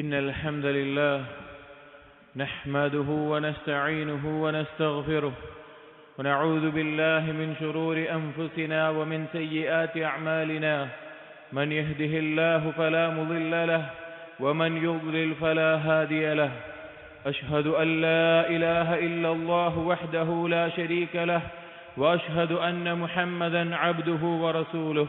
إن الحمد لله نحمده ونستعينه ونستغفره ونعوذ بالله من شرور أنفسنا ومن سيئات أعمالنا. من يهده الله فلا مضل له ومن يضلل فلا هادي له. أشهد أن لا إله إلا الله وحده لا شريك له وأشهد أن محمدا عبده ورسوله.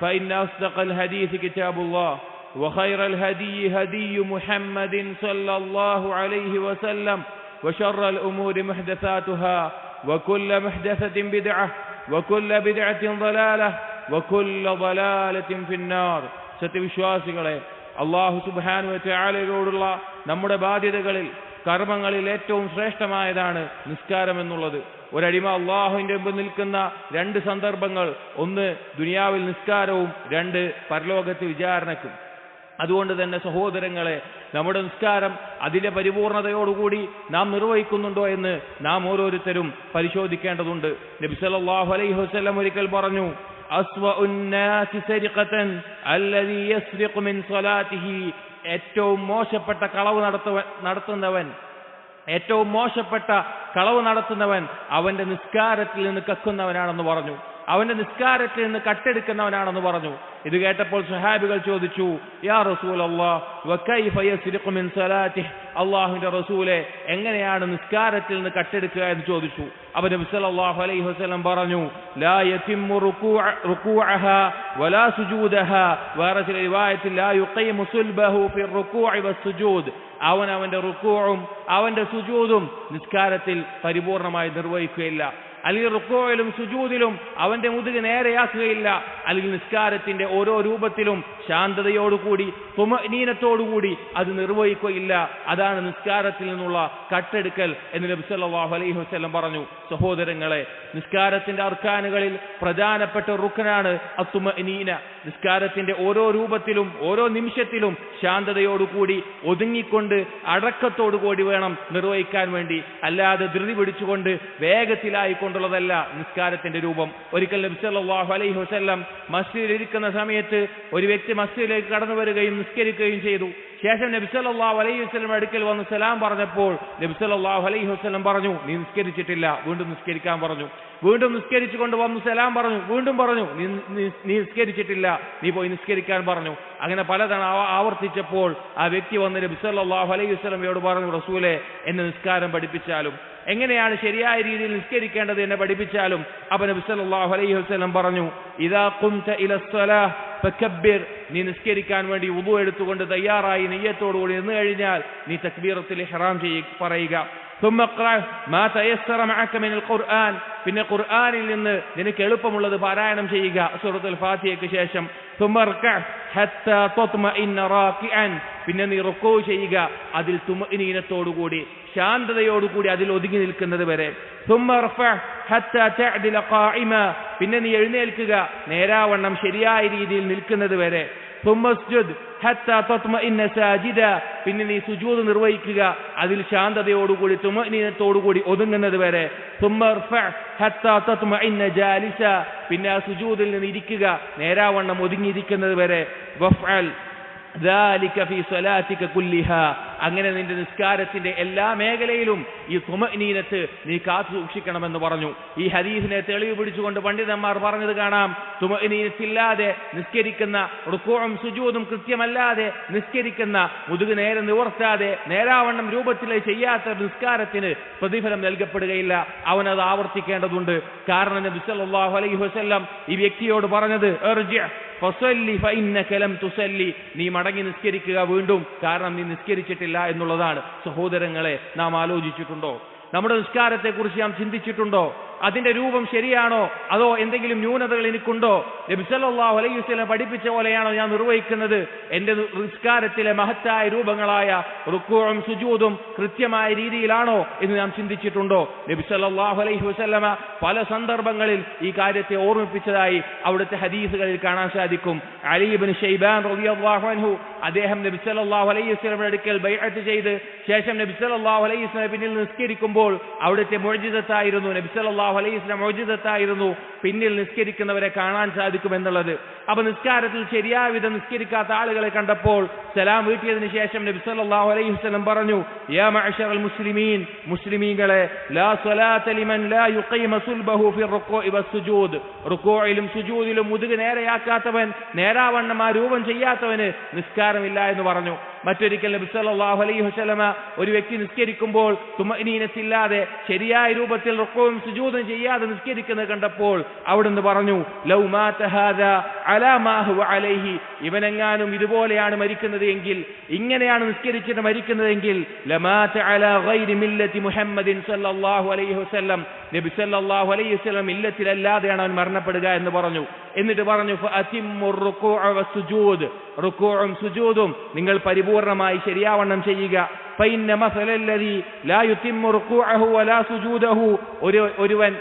فإن أصدق الحديث كتاب الله وخير الهدي هدي محمد صلى الله عليه وسلم وشر الأمور محدثاتها وكل محدثة بدعة وكل بدعة ضلالة وكل ضلالة في النار സത്യവിശ്വാസികളെ അള്ളാഹു സുബാനു ചാലയിലോടുള്ള നമ്മുടെ ബാധ്യതകളിൽ കർമ്മങ്ങളിൽ ഏറ്റവും ശ്രേഷ്ഠമായതാണ് നിസ്കാരം എന്നുള്ളത് ഒരടിമ അള്ളാഹുവിന്റെ മുമ്പ് നിൽക്കുന്ന രണ്ട് സന്ദർഭങ്ങൾ. ഒന്ന് ദുനിയാവിൽ നിസ്കാരവും രണ്ട് പരലോകത്ത് വിചാരണക്കും. അതുകൊണ്ട് തന്നെ സഹോദരങ്ങളെ നമ്മുടെ നിസ്കാരം അതിലെ പരിപൂർണതയോടുകൂടി നാം നിർവഹിക്കുന്നുണ്ടോ എന്ന് നാം ഓരോരുത്തരും പരിശോധിക്കേണ്ടതുണ്ട്. നബി സല്ലല്ലാഹു അലൈഹി വസല്ലം ഒരിക്കൽ പറഞ്ഞു ഏറ്റവും മോശപ്പെട്ട കളവ് നടത്തുന്നവൻ ഏറ്റവും മോശപ്പെട്ട കളവ് നടത്തുന്നവൻ അവന്റെ നിസ്കാരത്തിൽ നിന്ന് കക്കുന്നവനാണെന്ന് പറഞ്ഞു. അവന്റെ നിസ്കാരത്തിൽ നിന്ന് കട്ടെടുക്കുന്നവനാണെന്ന് പറഞ്ഞു. ഇത് കേട്ടപ്പോൾ സുഹാബികൾ ചോദിച്ചു യാ റസൂൽ അള്ളാഹുവിന്റെ റസൂലെ എങ്ങനെയാണ് നിസ്കാരത്തിൽ നിന്ന് കട്ടെടുക്കുക എന്ന് ചോദിച്ചു. സല്ലല്ലാഹു അലൈഹി വസല്ലം പറഞ്ഞു ലാ യതിമ്മു വലാ സുജൂദഹ. വേറെ ചില റിവായത്തിൽ ലാ സുൽബഹു റുകൂഇ അവൻ അവന്റെ റുക്കൂറും അവന്റെ സുജൂദും നിസ്കാരത്തിൽ പരിപൂർണമായി നിർവഹിക്കുകയില്ല. അല്ലെങ്കിൽ റുക്കോയിലും സുജൂതിലും അവന്റെ മുതുക് നേരെയാക്കുകയില്ല. അല്ലെങ്കിൽ നിസ്കാരത്തിന്റെ ഓരോ രൂപത്തിലും ശാന്തതയോടുകൂടി തുമനീനത്തോടുകൂടി അത് നിർവഹിക്കുകയില്ല. അതാണ് നിസ്കാരത്തിൽ നിന്നുള്ള കട്ടെടുക്കൽ എന്ന് നബി സല്ലല്ലാഹു അലൈഹി വസല്ലം പറഞ്ഞു. സഹോദരങ്ങളെ നിസ്കാരത്തിന്റെ അർക്കാനുകളിൽ പ്രധാനപ്പെട്ട റുക്കനാണ് അത്തുമനീന നിസ്കാരത്തിന്റെ ഓരോ രൂപത്തിലും ഓരോ നിമിഷത്തിലും ശാന്തതയോടുകൂടി ഒതുങ്ങിക്കൊണ്ട് അടക്കത്തോടുകൂടി വേണം നിർവഹിക്കാൻ വേണ്ടി. അല്ലാതെ ധൃതി പിടിച്ചുകൊണ്ട് വേഗത്തിലായിക്കൊണ്ടുള്ളതല്ല നിസ്കാരത്തിന്റെ രൂപം. ഒരിക്കൽ നബി അലൈഹി വസ്ല്ലാം മസ്ജിദിൽ ഇരിക്കുന്ന സമയത്ത് ഒരു വ്യക്തി മസ്ജിദിലേക്ക് കടന്നു വരികയും നിസ്കരിക്കുകയും ചെയ്തു. ശേഷം നബി സല്ലല്ലാഹു അലൈഹി വസ്ലം അടുക്കൽ വന്ന് സലാം പറഞ്ഞപ്പോൾ നബി സല്ലല്ലാഹു അലൈഹി വസ്ലം പറഞ്ഞു നീ നിസ്കരിച്ചിട്ടില്ല. വീണ്ടും നിസ്കരിക്കാൻ പറഞ്ഞു. വീണ്ടും നിസ്കരിച്ചു കൊണ്ട് വന്ന് സലാം പറഞ്ഞു. വീണ്ടും പറഞ്ഞു നീ നിസ്കരിച്ചിട്ടില്ല. നീ പോയി നിസ്കരിക്കാൻ പറഞ്ഞു. അങ്ങനെ പലതവണ ആവർത്തിച്ചപ്പോൾ ആ വ്യക്തി വന്ന് നബി സല്ലല്ലാഹു അലൈഹി വസ്ലമയോട് പറഞ്ഞു റസൂലെ എന്നെ നിസ്കാരം പഠിപ്പിച്ചാലും. എങ്ങനെയാണ് ശരിയായ രീതിയിൽ നിസ്കരിക്കേണ്ടത് എന്നെ പഠിപ്പിച്ചാലും? അപ്പൊ നബി സല്ലല്ലാഹു അലൈഹി വസ്ലം പറഞ്ഞു ഇതാ ഖുംത ഇല ഫക്കബ്ബിർ നീ നിസ്കരിക്കാൻ വേണ്ടി ഉതു എടുത്തുകൊണ്ട് തയ്യാറായി നെയ്യത്തോടുകൂടി നിന്ന് കഴിഞ്ഞാൽ നീ തക്ബീറത്തിൽ ഹറാം ചെയ്യ പറയുക. പിന്നെ ഖുർആാനിൽ നിന്ന് നിനക്ക് എളുപ്പമുള്ളത് പാരായണം ചെയ്യുക. സുഹൃത്തുൽ ഫാത്തിയയ്ക്ക് ശേഷം. പിന്നെ നീ റുക്കോ ചെയ്യുക. അതിൽ തുമനീനത്തോടുകൂടി ശാന്തതയോടുകൂടി അതിൽ ഒതുങ്ങി നിൽക്കുന്നത് വരെ. പിന്നെ നീ എഴുന്നേൽക്കുക. നേരാവണ്ണം ശരിയായ രീതിയിൽ നിൽക്കുന്നത് വരെ. പിന്നെ നീ സുജൂത് നിർവഹിക്കുക. അതിൽ ശാന്തതയോടുകൂടി തുമനീനത്തോടുകൂടി ഒതുങ്ങുന്നത് വരെ. പിന്നെ ആ സുജൂതിൽ നിന്ന് ഇരിക്കുക. നേരാവണ്ണം ഒതുങ്ങിയിരിക്കുന്നത് വരെ. അങ്ങനെ നിന്റെ നിസ്കാരത്തിന്റെ എല്ലാ മേഖലയിലും ഈ തുമനീനത്ത് നീ കാത്തു സൂക്ഷിക്കണമെന്ന് പറഞ്ഞു. ഈ ഹദീസിനെ തെളിവ് പിടിച്ചുകൊണ്ട് പണ്ഡിതന്മാർ പറഞ്ഞത് കാണാം. തുമനീനത്തില്ലാതെ നിസ്കരിക്കുന്ന റുക്കോഴും സുജൂതും കൃത്യമല്ലാതെ നിസ്കരിക്കുന്ന മുതുക് നേരം നിവർത്താതെ നേരാവണ്ണം രൂപത്തിൽ ചെയ്യാത്ത നിസ്കാരത്തിന് പ്രതിഫലം നൽകപ്പെടുകയില്ല. അവനത് ആവർത്തിക്കേണ്ടതുണ്ട്. കാരണം നബി സല്ലല്ലാഹു അലൈഹി വസല്ലം ഈ വ്യക്തിയോട് പറഞ്ഞത് എർജ്യ തുസല്ലി. നീ മടങ്ങി നിസ്കരിക്കുക വീണ്ടും. കാരണം നീ നിസ്കരിച്ചിട്ടില്ല. എന്നുള്ളതാണ് സഹോദരങ്ങളെ നാം ആലോചിച്ചിട്ടുണ്ടോ? നമ്മുടെ നിസ്കാരത്തെക്കുറിച്ച് നാം ചിന്തിച്ചിട്ടുണ്ടോ? അതിന്റെ രൂപം ശരിയാണോ? അതോ എന്തെങ്കിലും ന്യൂനതകൾ എനിക്കുണ്ടോ? നബിസല്ലാഹു അലൈഹി വസല്ലം പഠിപ്പിച്ച പോലെയാണോ ഞാൻ നിർവഹിക്കുന്നത്? എന്റെ നിസ്കാരത്തിലെ മഹത്തായ രൂപങ്ങളായ റുക്കുവും സുജൂതും കൃത്യമായ രീതിയിലാണോ എന്ന് ഞാൻ ചിന്തിച്ചിട്ടുണ്ടോ? നബിസല്ലാഹു അലൈഹി വസല്ലമ പല സന്ദർഭങ്ങളിൽ ഈ കാര്യത്തെ ഓർമ്മിപ്പിച്ചതായി അവിടുത്തെ ഹദീസുകളിൽ കാണാൻ സാധിക്കും. അലി ഷെയ്ബാൻ റബിയാഹു അൻഹു അദ്ദേഹം നബിസല്ലാഹു അലൈഹി വസല്ലമയുടെ അടുക്കൽ ബൈഅത്ത് ചെയ്ത് ശേഷം നബിസല്ലാഹു അലൈഹി വസ്ലമിനെ പിന്നിൽ നിസ്കരിക്കുമ്പോൾ അവിടുത്തെ മൊഴിജിതത്തായിരുന്നു നബി സല്ലല്ലാഹു അലൈഹി വസല്ലം മുഅ്ജിസത്തായിരുന്നു പിന്നിൽ നിസ്കരിക്കുന്നവരെ കാണാൻ സാധിക്കുമെന്നുള്ളത്. അപ്പൊ നിസ്കാരത്തിൽ ശരിയായ വിധം നിസ്കരിക്കാത്ത ആളുകളെ കണ്ടപ്പോൾ സലാം വീട്ടിയതിനു ശേഷം നബി സല്ലാഹു അലൈഹി വസല്ലം പറഞ്ഞു യാ മുസ്ലിമീൻ മുസ്ലിമീങ്ങളെ ലാ ലിമൻ ലാ സുൽബഹു വസ്സുജൂദ് മുതുക് നേരെയാക്കാത്തവൻ നേരാവണ്ണം ആ രൂപം ചെയ്യാത്തവന് നിസ്കാരമില്ല എന്ന് പറഞ്ഞു. മറ്റൊരിക്കൽ നബി സല്ലല്ലാഹു അലൈഹി വസല്ലമ ഒരു വ്യക്തി നിസ്കരിക്കുമ്പോൾ തുമനീനത്തില്ലാതെ ശരിയായ രൂപത്തിൽ റുക്കോയും സുജൂദും ചെയ്യാതെ നിസ്കരിക്കുന്നത് കണ്ടപ്പോൾ അവിടുന്ന് പറഞ്ഞു അലൈഹി ഇവനെങ്ങാനും ഇതുപോലെയാണ് മരിക്കുന്നത് എങ്കിൽ ഇങ്ങനെയാണ് നിസ്കരിച്ചിട്ട് മരിക്കുന്നതെങ്കിൽ മുഹമ്മദിൻ സല്ലല്ലാഹു അലൈഹി നബി അലൈഹി ഇല്ലത്തിലല്ലാതെയാണ് അവൻ മരണപ്പെടുക എന്ന് പറഞ്ഞു. എന്നിട്ട് പറഞ്ഞു റുകൂഉം സുജൂദും നിങ്ങൾ പരിപൂർണമായി ശരിയാവണ്ണം ചെയ്യുക. ഫൈന്ന മസലല്ലദി ലാ യുതിമ്മു റുകൂഅഹു വലാ സുജൂദഹു ഒരു ഒരുവൻ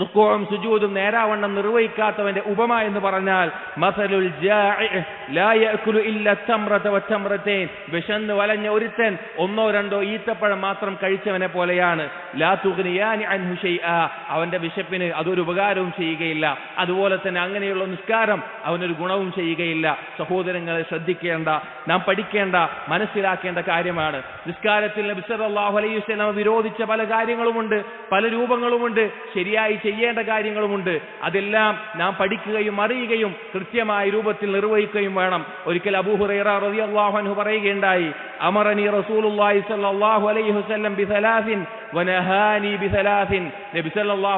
റുക്കോഴും സുജൂദും നേരാവണ്ണം നിർവഹിക്കാത്തവന്റെ ഉപമ എന്ന് പറഞ്ഞാൽ മസലുൽ വിശന്ന് വലഞ്ഞ ഒരുത്തൻ ഒന്നോ രണ്ടോ ഈത്തപ്പഴം മാത്രം കഴിച്ചവനെ പോലെയാണ്. അവന്റെ വിശപ്പിന് അതൊരു ഉപകാരവും ചെയ്യുകയില്ല. അതുപോലെ തന്നെ അങ്ങനെയുള്ള നിസ്കാരം അവനൊരു ഗുണവും ചെയ്യുകയില്ല. സഹോദരങ്ങളെ ശ്രദ്ധിക്കേണ്ട നാം പഠിക്കേണ്ട മനസ്സിലാക്കേണ്ട കാര്യമാണ്. നിസ്കാരത്തിൽ അലൈഹി വിരോധിച്ച പല കാര്യങ്ങളുമുണ്ട് പല രൂപങ്ങളുമുണ്ട്. ശരിയായി ചെയ്യേണ്ട കാര്യങ്ങളുമുണ്ട്. അതെല്ലാം നാം പഠിക്കുകയും അറിയുകയും കൃത്യമായ രൂപത്തിൽ നിർവഹിക്കുകയും വേണം. ഒരിക്കൽ അബൂഹുറൈറ അൻഹു പറയുകയുണ്ടായി അമറനി റസൂലുള്ളാഹി സ്വല്ലല്ലാഹു അലൈഹി വസല്ലം ബിസലാസിൻ വനഹാനി ബിസലാസിൻ. നബി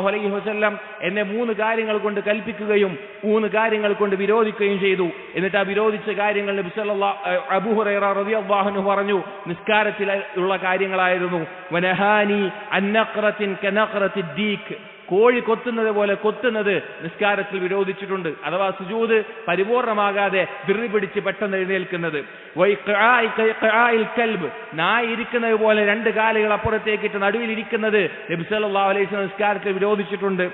അലൈഹി വസല്ലം എന്നെ മൂന്ന് കാര്യങ്ങൾ കൊണ്ട് കൽപ്പിക്കുകയും മൂന്ന് കാര്യങ്ങൾ കൊണ്ട് വിരോധിക്കുകയും ചെയ്തു. എന്നിട്ട് ആ വിരോധിച്ച കാര്യങ്ങൾ നബി അബൂഹുറൈറ പറഞ്ഞു. നിസ്കാരത്തിലുള്ള കാര്യങ്ങളായിരുന്നു വനഹാനി കോഴി കൊത്തുന്നത് പോലെ കൊത്തുന്നത് നിസ്കാരത്തിൽ വിരോധിച്ചിട്ടുണ്ട്. അഥവാ സുജൂത് പരിപൂർണമാകാതെ വിറി പിടിച്ച് പെട്ടെന്ന് എഴുന്നേൽക്കുന്നത്. നായ ഇരിക്കുന്നത് പോലെ രണ്ട് കാലുകൾ അപ്പുറത്തേക്കിട്ട് നടുവിൽ ഇരിക്കുന്നത് സല്ലല്ലാഹു അലൈഹി വസല്ലം നിസ്കാരത്തിൽ വിരോധിച്ചിട്ടുണ്ട്.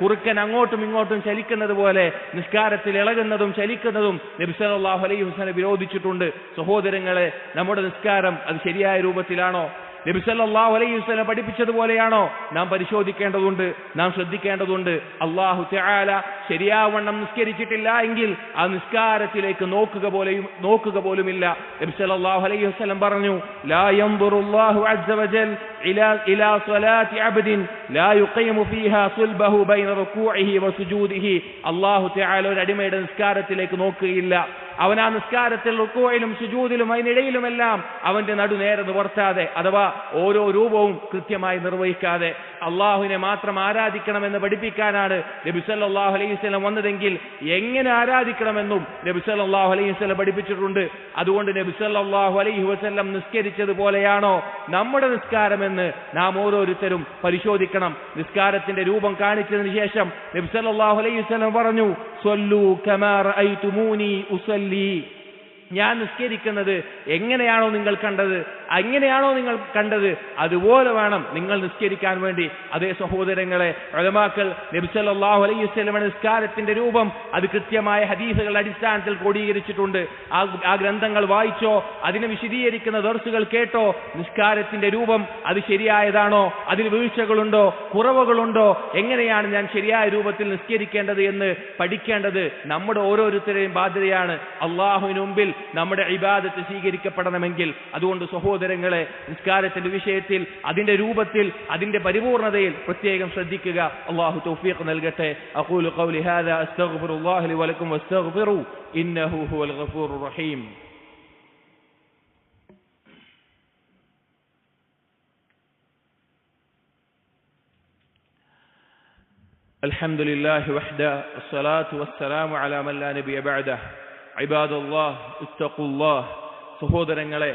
കുറുക്കൻ അങ്ങോട്ടും ഇങ്ങോട്ടും ചലിക്കുന്നത് പോലെ നിസ്കാരത്തിൽ ഇളകുന്നതും ചലിക്കുന്നതും നബിസലാഹു അലൈഹി ഹുസ്സനെ വിരോധിച്ചിട്ടുണ്ട്. സഹോദരങ്ങളെ നമ്മുടെ നിസ്കാരം അത് ശരിയായ രൂപത്തിലാണോ? നബി സല്ലല്ലാഹു അലൈഹി വസല്ലം പഠിപ്പിച്ചതുപോലെയാണോ? നാം പരിശോധിക്കേണ്ടതുണ്ട് നാം ശ്രദ്ധിക്കേണ്ടതുണ്ട്. അള്ളാഹു തആല ശരിയാവണ്ണം നിസ്കരിച്ചിട്ടില്ല എങ്കിൽ ആ നിസ്കാരത്തിലേക്ക് നോക്കുക പോലെയും നോക്കുക പോലുമില്ല. നബി സല്ലല്ലാഹു അലൈഹി വസല്ലം പറഞ്ഞു ലാ യൻദുറുല്ലാഹു ഇലാ അബ്ദിൻ ലാ ഫീഹാ ബൈന റുകൂഇഹി വസുജൂദിഹി അള്ളാഹു തആല ഒരു അടിമയുടെ നിസ്കാരത്തിലേക്ക് നോക്കുകയില്ല. അവൻ ആ നിസ്കാരത്തിൽ റുക്കോയിലും സുജൂദിലും അതിനിടയിലുമെല്ലാം അവന്റെ നടു നേരെ നിവർത്താതെ അഥവാ ഓരോ രൂപവും കൃത്യമായി നിർവഹിക്കാതെ അള്ളാഹുവിനെ മാത്രം ആരാധിക്കണമെന്ന് പഠിപ്പിക്കാനാണ് നബി സല്ലല്ലാഹു അലൈഹി വസല്ലം വന്നതെങ്കിൽ എങ്ങനെ ആരാധിക്കണമെന്നും നബി സല്ലല്ലാഹു അലൈഹി വസല്ലം പഠിപ്പിച്ചിട്ടുണ്ട്. അതുകൊണ്ട് നബിസല്ലാഹു അലൈഹി വസല്ലം നിസ്കരിച്ചതുപോലെയാണോ നമ്മുടെ നിസ്കാരമെന്ന് നാം ഓരോരുത്തരും പരിശോധിക്കണം. നിസ്കാരത്തിന്റെ രൂപം കാണിച്ചതിന് ശേഷം നബിസല്ലാഹു അലൈഹി വസല്ലം പറഞ്ഞു സ്വല്ലു കമാ തുമൂനി ഉസല്ലി ഞാൻ നിസ്കരിക്കുന്നത് എങ്ങനെയാണോ നിങ്ങൾ കണ്ടത്? എങ്ങനെയാണോ നിങ്ങൾ കണ്ടത്? അതുപോലെ വേണം നിങ്ങൾ നിസ്കരിക്കാൻ വേണ്ടി. അതേ സഹോദരങ്ങളെ ഉലമാക്കൾ നബി സല്ലല്ലാഹു അലൈഹി വസല്ലമ നിസ്കാരത്തിന്റെ രൂപം അത് കൃത്യമായ ഹദീസുകളുടെ അടിസ്ഥാനത്തിൽ ക്രോഡീകരിച്ചിട്ടുണ്ട്. ആ ഗ്രന്ഥങ്ങൾ വായിച്ചോ അതിനെ വിശദീകരിക്കുന്ന ദർസുകൾ കേട്ടോ നിസ്കാരത്തിന്റെ രൂപം അത് ശരിയായതാണോ അതിൽ വീഴ്ചകളുണ്ടോ കുറവുകളുണ്ടോ എങ്ങനെയാണ് ഞാൻ ശരിയായ രൂപത്തിൽ നിസ്കരിക്കേണ്ടത് എന്ന് പഠിക്കേണ്ടത് നമ്മുടെ ഓരോരുത്തരുടെയും ബാധ്യതയാണ്. അള്ളാഹുവിന് മുമ്പിൽ നമ്മുടെ ഇബാദത്ത് സ്വീകരിക്കപ്പെടണമെങ്കിൽ. അതുകൊണ്ട് സഹോദരങ്ങളെ നിസ്കാരത്തിന്റെ വിഷയത്തിൽ അതിന്റെ രൂപത്തിൽ അതിന്റെ പരിപൂർണതയിൽ പ്രത്യേകം ശ്രദ്ധിക്കുക അള്ളാഹു തൗഫീഖ് നൽകട്ടെ അഖൂലു ഖൗലി ഹാദാ അസ്തഗ്ഫിറുല്ലാഹി ലി വലക്കും വസ്തഗ്ഫിറു ഇന്നഹു ഹുവൽ ഗഫൂറുർ റഹീം الحمد لله وحده والصلاة والسلام على من لا نبي بعده عباد الله اتقوا الله സഹോദരങ്ങളെ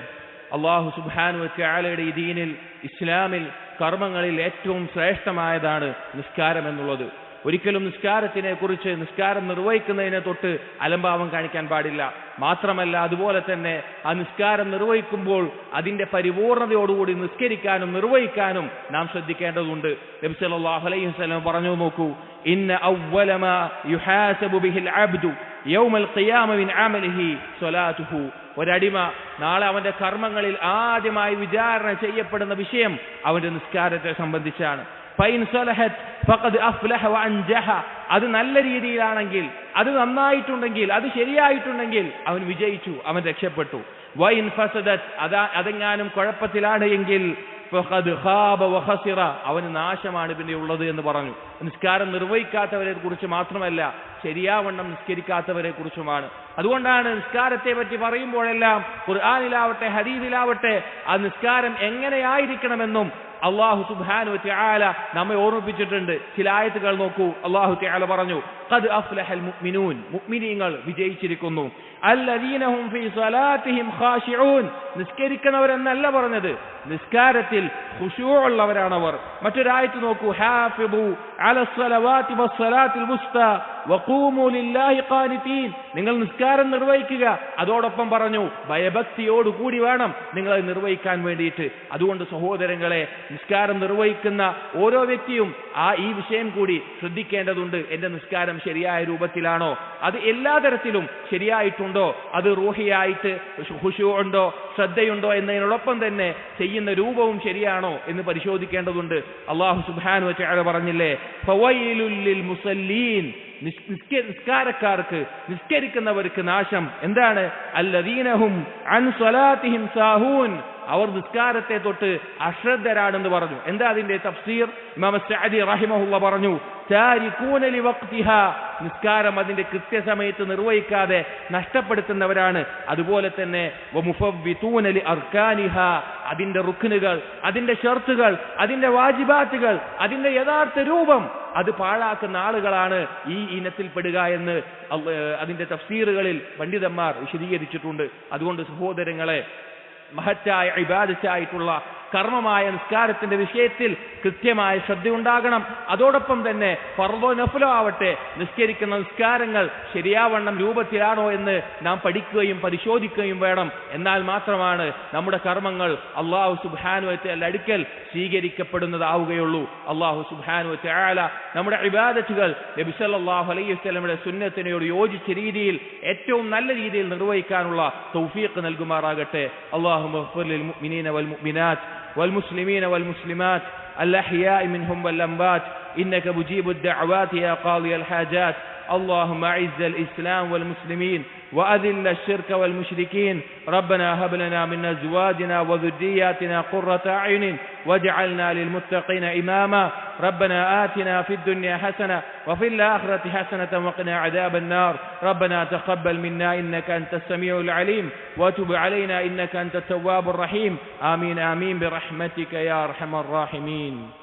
അള്ളാഹു സുബാനു ചാലയുടെ ഈ ദീനിൽ ഇസ്ലാമിൽ കർമ്മങ്ങളിൽ ഏറ്റവും ശ്രേഷ്ഠമായതാണ് നിസ്കാരം എന്നുള്ളത്. ഒരിക്കലും നിസ്കാരത്തിനെ കുറിച്ച് നിസ്കാരം നിർവഹിക്കുന്നതിനെ തൊട്ട് അലംഭാവം കാണിക്കാൻ പാടില്ല. മാത്രമല്ല അതുപോലെ തന്നെ ആ നിസ്കാരം നിർവഹിക്കുമ്പോൾ അതിന്റെ പരിപൂർണതയോടുകൂടി നിസ്കരിക്കാനും നിർവഹിക്കാനും നാം ശ്രദ്ധിക്കേണ്ടതുണ്ട്. നബി സല്ലല്ലാഹു അലൈഹി വസല്ലം പറഞ്ഞു നോക്കൂ ഇന്ന യുഹാസബു ബിഹിൽ അബ്ദു. യൗമൽ ഖിയാമ മിൻ അമലിഹി സ്വലാത്തുഹു. ഒരടിമ നാളെ അവന്റെ കർമ്മങ്ങളിൽ ആദ്യമായി വിചാരണ ചെയ്യപ്പെടുന്ന വിഷയം അവന്റെ നിസ്കാരത്തെ സംബന്ധിച്ചാണ്. അത് നല്ല രീതിയിലാണെങ്കിൽ അത് നന്നായിട്ടുണ്ടെങ്കിൽ അത് ശരിയായിട്ടുണ്ടെങ്കിൽ അവൻ വിജയിച്ചു അവൻ രക്ഷപ്പെട്ടു. വൈൻ ഫസദത് അതാ അതെങ്ങാനും കുഴപ്പത്തിലാണ് എങ്കിൽ അവന് നാശമാണ് പിന്നെ ഉള്ളത് എന്ന് പറഞ്ഞു. നിസ്കാരം നിർവഹിക്കാത്തവരെ കുറിച്ച് മാത്രമല്ല ശരിയാവണ്ണം നിസ്കരിക്കാത്തവരെ കുറിച്ചുമാണ് അതുകൊണ്ടാണ് നിസ്കാരത്തെ പറ്റി പറയുമ്പോഴെല്ലാം ഖുർആാനിലാവട്ടെ ഹദീദിലാവട്ടെ ആ നിസ്കാരം എങ്ങനെയായിരിക്കണമെന്നും അള്ളാഹു സുബാനു തആല നമ്മെ ഓർമ്മിപ്പിച്ചിട്ടുണ്ട്. ചില ആയത്തുകൾ നോക്കൂ. അള്ളാഹു തആല പറഞ്ഞു ഖദ് അഫ്ലഹൽ മുഅ്മിനൂൻ. മുഅ്മിനീങ്ങൾ വിജയിച്ചിരിക്കുന്നു. അല്ലദീനഹും ഫീ സ്വലാത്തിഹിം ഖാശിഊൻ നിസ്കരിക്കുന്നവരെന്നല്ല പറഞ്ഞത്. നിസ്കാരത്തിൽ ഖുശൂഉള്ളവരാണവർ മറ്റൊരായത്ത് നോക്കൂ. ഹാഫിദു അലസ്സലവാതി വസ്സലാത്തിൽ വുസ്ത വഖൂമു ലില്ലാഹി ഖാനിതീൻ. നിങ്ങൾ നിസ്കാരം നിർവഹിക്കുക. അതോടൊപ്പം പറഞ്ഞു ഭയഭക്തിയോട് കൂടി വേണം നിങ്ങൾ അത് നിർവഹിക്കാൻ വേണ്ടിയിട്ട്. അതുകൊണ്ട് സഹോദരങ്ങളെ നിസ്കാരം നിർവഹിക്കുന്ന ഓരോ വ്യക്തിയും ആ ഈ വിഷയം കൂടി ശ്രദ്ധിക്കേണ്ടതുണ്ട്. എന്റെ നിസ്കാരം ശരിയായ രൂപത്തിലാണോ? അത് എല്ലാ തരത്തിലും ശരിയായിട്ടുണ്ടോ? അത് റൂഹിയായിട്ട് ഉണ്ടോ? ശ്രദ്ധയുണ്ടോ? എന്നതിനോടൊപ്പം തന്നെ ചെയ്യുന്ന രൂപവും ശരിയാണോ എന്ന് പരിശോധിക്കേണ്ടതുണ്ട്. അള്ളാഹു സുബാനു വെച്ചാൽ പറഞ്ഞില്ലേ മുസല്ലീൻ. നിസ്കാരക്കാർക്ക് നിസ്കരിക്കുന്നവർക്ക് നാശം എന്താണ്? അല്ലദീനഹും അൻ സ്വലാത്തിഹിം സാഹൂൻ. അവർ നിസ്കാരത്തെ തൊട്ട് അശ്രദ്ധരാണെന്ന് പറഞ്ഞു. എന്താ അതിന്റെ തഫ്സീർ? ഇമാം സഅദി റഹിമഹുള്ള പറഞ്ഞു നിസ്കാരം അതിന്റെ കൃത്യസമയത്ത് നിർവഹിക്കാതെ നഷ്ടപ്പെടുത്തുന്നവരാണ്. അതുപോലെ തന്നെ അർക്കാനിഹ. അതിന്റെ റുക്നുകൾ അതിന്റെ ഷർത്തുകൾ അതിന്റെ വാജിബാത്തുകൾ അതിന്റെ യഥാർത്ഥ രൂപം അത് പാഴാക്കുന്ന ആളുകളാണ് ഈ ഇനത്തിൽപ്പെടുക എന്ന് അതിന്റെ തഫ്സീറുകളിൽ പണ്ഡിതന്മാർ വിശദീകരിച്ചിട്ടുണ്ട്. അതുകൊണ്ട് സഹോദരങ്ങളെ മഹത്തായ ഇബാദത്തായിട്ടുള്ള കർമ്മമായ നിസ്കാരത്തിന്റെ വിഷയത്തിൽ കൃത്യമായ ശ്രദ്ധയുണ്ടാകണം. അതോടൊപ്പം തന്നെ ഫർദോ നഫുലോ ആവട്ടെ നിസ്കരിക്കുന്ന നിസ്കാരങ്ങൾ ശരിയാവണ്ണം രൂപത്തിലാണോ എന്ന് നാം പഠിക്കുകയും പരിശോധിക്കുകയും വേണം. എന്നാൽ മാത്രമാണ് നമ്മുടെ കർമ്മങ്ങൾ അള്ളാഹു സുബാനുവത്തെ അടുക്കൽ സ്വീകരിക്കപ്പെടുന്നതാവുകയുള്ളൂ. അള്ളാഹു സുബാനുവത്തെ ആല നമ്മുടെ ഇബാദത്തുകൾ നബിസല്ലാഹു അലൈഹി വസ്ലമിയുടെ സുന്നത്തിനോട് യോജിച്ച രീതിയിൽ ഏറ്റവും നല്ല രീതിയിൽ നിർവഹിക്കാനുള്ള തൗഫീഖ് നൽകുമാറാകട്ടെ. അള്ളാഹു മുഹ്ഫുൽ മുഅ്മിനീന വൽ മുഅ്മിനാത്ത്. والمسلمين والمسلمات الأحياء منهم والأموات. إنك مجيب الدعوات يا قاضي الحاجات. اللهم أعز الإسلام والمسلمين. وأذل الشرك والمشركين. ربنا هب لنا من أزواجنا وذرياتنا قرة أعين واجعلنا للمتقين إماما. ربنا آتنا في الدنيا حسنة وفي الآخرة حسنة وقنا عذاب النار. ربنا تقبل منا إنك أنت السميع العليم وتب علينا إنك أنت التواب الرحيم. آمين آمين برحمتك يا أرحم الراحمين.